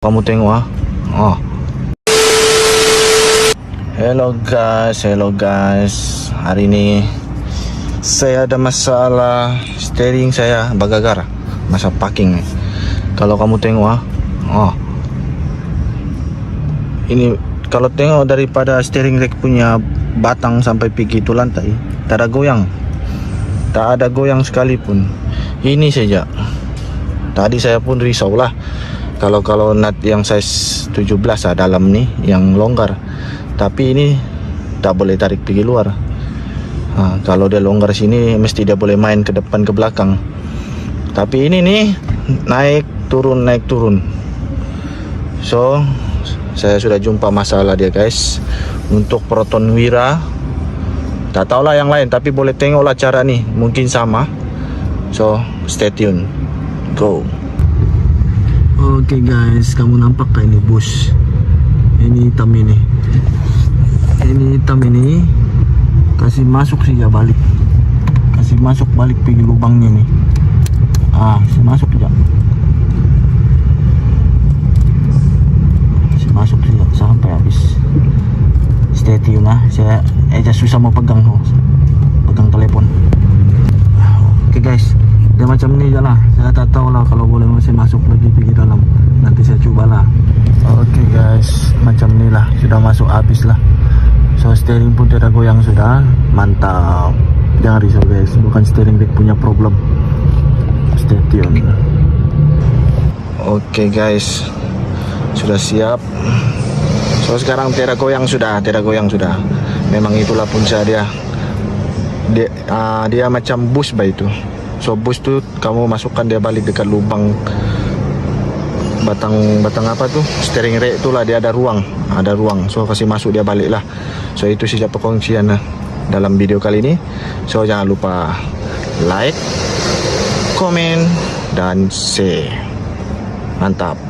Kamu tengok ah. Oh. Hello guys, hello guys. Hari ini saya ada masalah steering saya bagagar masa parking. Kalau kamu tengok ah. Oh. Ini kalau tengok daripada steering rack punya batang sampai pergi tu lantai, tak ada goyang. Tak ada goyang sekalipun. Ini saja. Tadi saya pun risau lah kalau kalau nut yang size 17 lah dalam ni yang longgar. Tapi ini tak boleh tarik pergi luar. Ha, kalau dia longgar sini mesti dia boleh main ke depan ke belakang. Tapi ini nih naik turun naik turun. So saya sudah jumpa masalah dia guys. Untuk proton wira tak tahulah yang lain tapi boleh tengoklah cara nih. Mungkin sama. So stay tune. Go Oke guys, kamu nampak kah ini bus? Ini hitam ini. Ini hitam ini kasih masuk sih ya balik. Kasih masuk balik pergi lubangnya nih. Ah, kasih masuk ya. Kasih masuk sih ya, sampai habis. Stay tune lah. Saya aja susah mau pegang tuh. Pegang telepon. Oke guys, dia macam ni je lah Saya tak tahu lah kalau boleh masih masuk lagi pergi dalam Nanti saya cubalah Oke guys, macam ni lah Sudah masuk habis lah. So steering pun tidak goyang sudah Mantap. Jangan risau guys, bukan steering deck punya problem. Stay tune Oke guys. Sudah siap. So sekarang tidak goyang sudah. Tidak goyang sudah. Memang itulah punca dia. Dia, ah, dia macam bus bah itu. So bus tu kamu masukkan dia balik dekat lubang batang batang apa tuh steering rack tu lah dia ada ruang. Ada ruang. So kasih masuk dia balik lah. So itu saja perkongsian lah dalam video kali ini so jangan lupa like komen dan share. Mantap